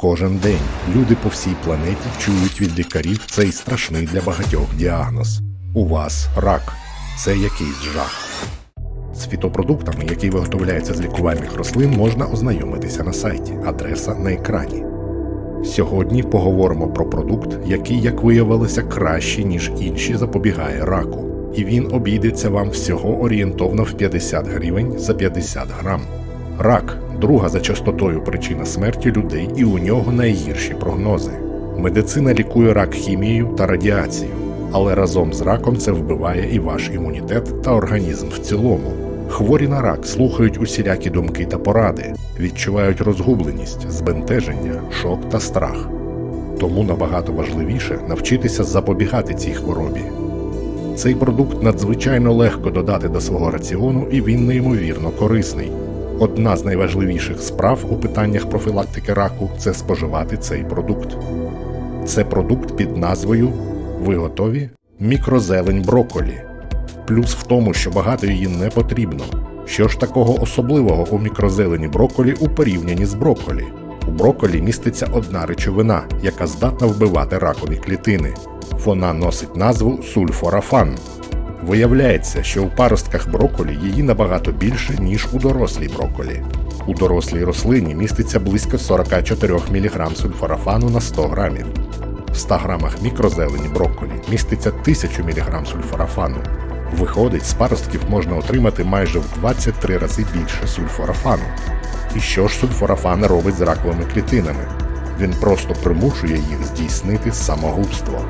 Кожен день люди по всій планеті чують від лікарів цей страшний для багатьох діагноз. У вас рак. Це якийсь жах. З фітопродуктами, які виготовляються з лікувальних рослин, можна ознайомитися на сайті, адреса на екрані. Сьогодні поговоримо про продукт, який, як виявилося, краще, ніж інші, запобігає раку. І він обійдеться вам всього орієнтовно в 50 гривень за 50 грам. Рак друга за частотою причина смерті людей, і у нього найгірші прогнози. Медицина лікує рак хімією та радіацією, але разом з раком це вбиває і ваш імунітет та організм в цілому. Хворі на рак слухають усілякі думки та поради, відчувають розгубленість, збентеження, шок та страх. Тому набагато важливіше навчитися запобігати цій хворобі. Цей продукт надзвичайно легко додати до свого раціону і він неймовірно корисний. Одна з найважливіших справ у питаннях профілактики раку це споживати цей продукт. Це продукт під назвою Ви готові? Мікрозелень брокколі. Плюс в тому, що багато її не потрібно. Що ж такого особливого у мікрозелені брокколі у порівнянні з брокколі? У брокколі міститься одна речовина, яка здатна вбивати ракові клітини. Вона носить назву сульфорафан. Виявляється, що у паростках брокколі її набагато більше, ніж у дорослій брокколі. У дорослій рослині міститься близько 44 мг сульфорафану на 100 грамів. В 100 грамах мікрозелені брокколі міститься 1000 мг сульфорафану. Виходить, з паростків можна отримати майже в 23 рази більше сульфорафану. І що ж сульфорафан робить з раковими клітинами? Він просто примушує їх здійснити самогубство.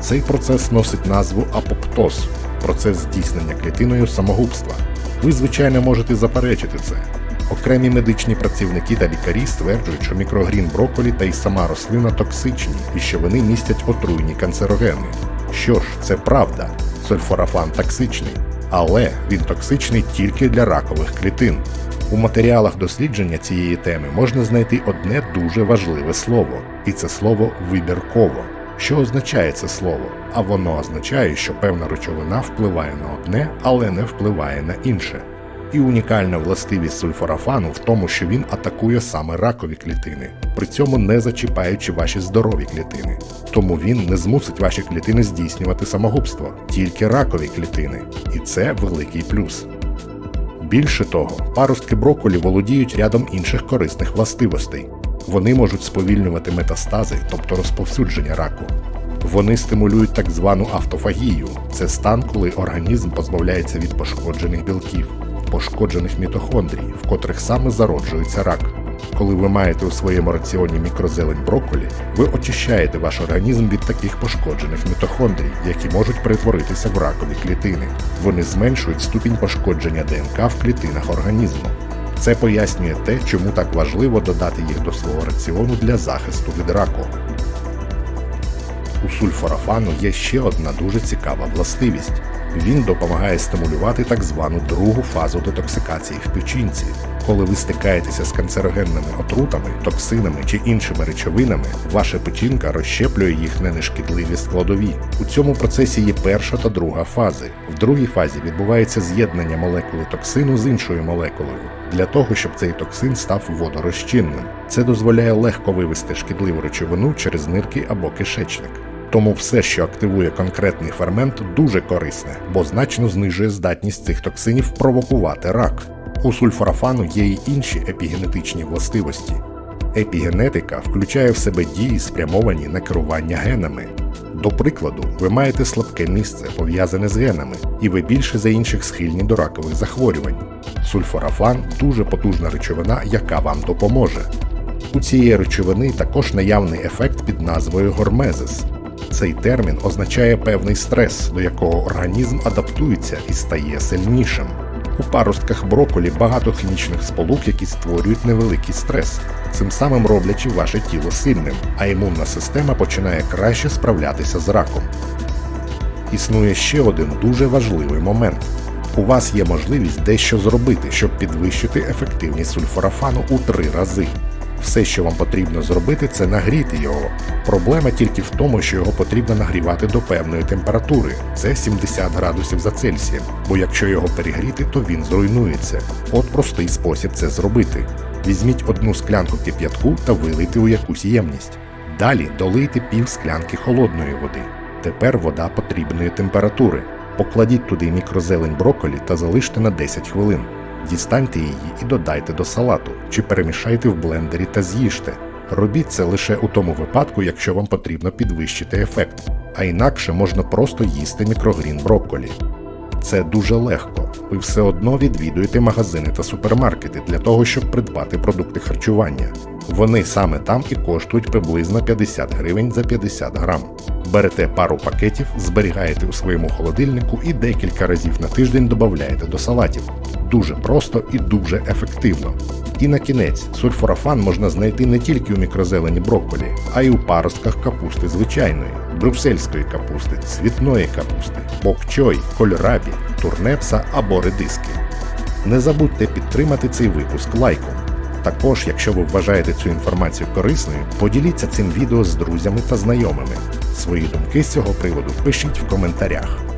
Цей процес носить назву апоптоз процес здійснення клітиною самогубства. Ви, звичайно, можете заперечити це. Окремі медичні працівники та лікарі стверджують, що мікрогрін брокколі та й сама рослина токсичні і що вони містять отруйні канцерогени. Що ж, це правда, сульфорафан токсичний, але він токсичний тільки для ракових клітин. У матеріалах дослідження цієї теми можна знайти одне дуже важливе слово, і це слово вибірково. Що означає це слово? А воно означає, що певна речовина впливає на одне, але не впливає на інше. І унікальна властивість сульфорафану в тому, що він атакує саме ракові клітини, при цьому не зачіпаючи ваші здорові клітини. Тому він не змусить ваші клітини здійснювати самогубство, тільки ракові клітини. І це великий плюс. Більше того, паростки брокколі володіють рядом інших корисних властивостей. Вони можуть сповільнювати метастази, тобто розповсюдження раку. Вони стимулюють так звану автофагію. Це стан, коли організм позбавляється від пошкоджених білків, пошкоджених мітохондрій, в котрих саме зароджується рак. Коли ви маєте у своєму раціоні мікрозелень брокколі, ви очищаєте ваш організм від таких пошкоджених мітохондрій, які можуть перетворитися в ракові клітини. Вони зменшують ступінь пошкодження ДНК в клітинах організму. Це пояснює те, чому так важливо додати їх до свого раціону для захисту від раку. У сульфорафану є ще одна дуже цікава властивість. Він допомагає стимулювати так звану другу фазу детоксикації в печінці. Коли ви стикаєтеся з канцерогенними отрутами, токсинами чи іншими речовинами, ваша печінка розщеплює їх на нешкідливі складові. У цьому процесі є перша та друга фази. В другій фазі відбувається з'єднання молекули токсину з іншою молекулою для того, щоб цей токсин став водорозчинним. Це дозволяє легко вивести шкідливу речовину через нирки або кишечник. Тому все, що активує конкретний фермент, дуже корисне, бо значно знижує здатність цих токсинів провокувати рак. У сульфорафану є й інші епігенетичні властивості. Епігенетика включає в себе дії, спрямовані на керування генами. До прикладу, ви маєте слабке місце, пов'язане з генами, і ви більше за інших схильні до ракових захворювань. Сульфорафан дуже потужна речовина, яка вам допоможе. У цієї речовини також наявний ефект під назвою гормезис. Цей термін означає певний стрес, до якого організм адаптується і стає сильнішим. У паростках брокколі багато хімічних сполук, які створюють невеликий стрес, цим самим роблячи ваше тіло сильним, а імунна система починає краще справлятися з раком. Існує ще один дуже важливий момент. У вас є можливість дещо зробити, щоб підвищити ефективність сульфорафану у три рази. Все, що вам потрібно зробити, це нагріти його. Проблема тільки в тому, що його потрібно нагрівати до певної температури, це 70 градусів за Цельсієм, бо якщо його перегріти, то він зруйнується. От простий спосіб це зробити. Візьміть одну склянку кип'ятку та вилийте у якусь ємність. Далі долийте пів склянки холодної води. Тепер вода потрібної температури. Покладіть туди мікрозелень брокколі та залиште на 10 хвилин. Дістаньте її і додайте до салату, чи перемішайте в блендері та з'їжте. Робіть це лише у тому випадку, якщо вам потрібно підвищити ефект, а інакше можна просто їсти мікрогрін брокколі. Це дуже легко. Ви все одно відвідуєте магазини та супермаркети для того, щоб придбати продукти харчування. Вони саме там і коштують приблизно 50 гривень за 50 грам. Берете пару пакетів, зберігаєте у своєму холодильнику і декілька разів на тиждень додаєте до салатів. Дуже просто і дуже ефективно. І на кінець, сульфорафан можна знайти не тільки у мікрозелені брокколі, а й у паростках капусти звичайної, брюссельської капусти, цвітної капусти, бокчой, кольрабі, турнепса або редиски. Не забудьте підтримати цей випуск лайком. Також, якщо ви вважаєте цю інформацію корисною, поділіться цим відео з друзями та знайомими. Свої думки з цього приводу пишіть в коментарях.